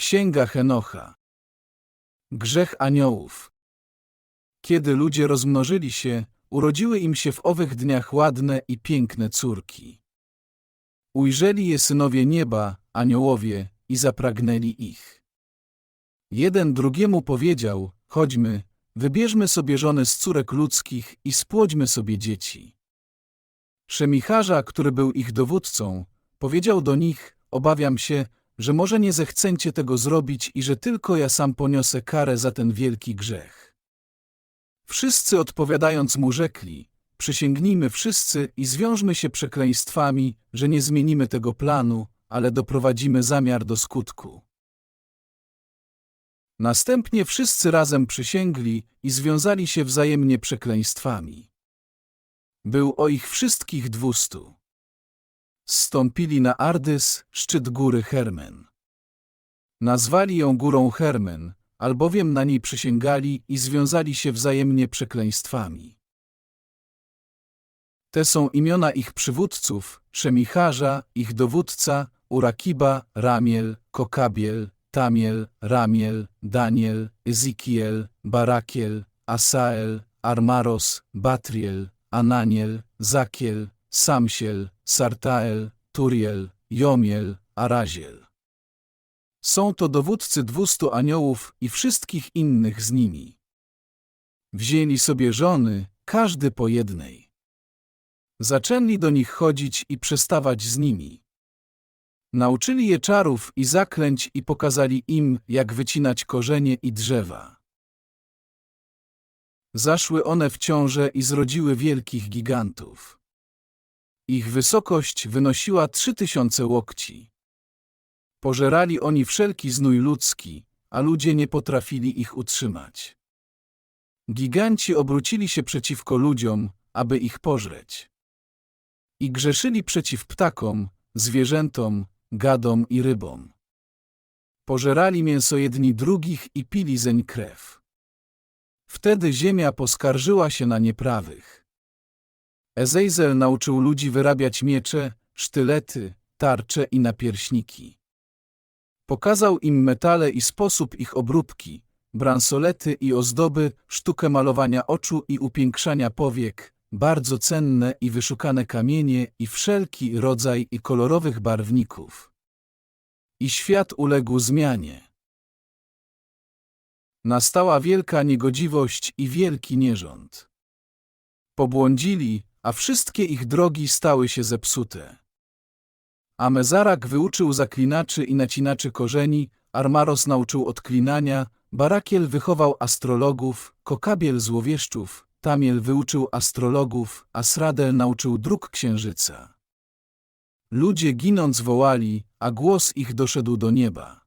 Księga Henocha Grzech aniołów Kiedy ludzie rozmnożyli się, urodziły im się w owych dniach ładne i piękne córki. Ujrzeli je synowie nieba, aniołowie, i zapragnęli ich. Jeden drugiemu powiedział, chodźmy, wybierzmy sobie żony z córek ludzkich i spłodźmy sobie dzieci. Szemicharza, który był ich dowódcą, powiedział do nich, obawiam się, że może nie zechcęcie tego zrobić i że tylko ja sam poniosę karę za ten wielki grzech. Wszyscy odpowiadając mu rzekli, przysięgnijmy wszyscy i zwiążmy się przekleństwami, że nie zmienimy tego planu, ale doprowadzimy zamiar do skutku. Następnie wszyscy razem przysięgli i związali się wzajemnie przekleństwami. Był o ich wszystkich dwustu. Zstąpili na Ardys, szczyt góry Hermen. Nazwali ją górą Hermen, albowiem na niej przysięgali i związali się wzajemnie przekleństwami. Te są imiona ich przywódców, Szemicharza, ich dowódca, Urakiba, Ramiel, Kokabiel, Tamiel, Ramiel, Daniel, Ezekiel, Barakiel, Asael, Armaros, Batriel, Ananiel, Zakiel, Samsiel, Sartael, Turiel, Jomiel, Araziel. Są to dowódcy dwustu aniołów i wszystkich innych z nimi. Wzięli sobie żony, każdy po jednej. Zaczęli do nich chodzić i przestawać z nimi. Nauczyli je czarów i zaklęć i pokazali im, jak wycinać korzenie i drzewa. Zaszły one w ciążę i zrodziły wielkich gigantów. Ich wysokość wynosiła trzy tysiące łokci. Pożerali oni wszelki znój ludzki, a ludzie nie potrafili ich utrzymać. Giganci obrócili się przeciwko ludziom, aby ich pożreć. I grzeszyli przeciw ptakom, zwierzętom, gadom i rybom. Pożerali mięso jedni drugich i pili zeń krew. Wtedy ziemia poskarżyła się na nieprawych. Ezejzel nauczył ludzi wyrabiać miecze, sztylety, tarcze i napierśniki. Pokazał im metale i sposób ich obróbki, bransolety i ozdoby, sztukę malowania oczu i upiększania powiek, bardzo cenne i wyszukane kamienie i wszelki rodzaj i kolorowych barwników. I świat uległ zmianie. Nastała wielka niegodziwość i wielki nierząd. Pobłądzili, a wszystkie ich drogi stały się zepsute. Amezarak wyuczył zaklinaczy i nacinaczy korzeni, Armaros nauczył odklinania, Barakiel wychował astrologów, Kokabiel złowieszczów, Tamiel wyuczył astrologów, a Sradel nauczył dróg księżyca. Ludzie ginąc wołali, a głos ich doszedł do nieba.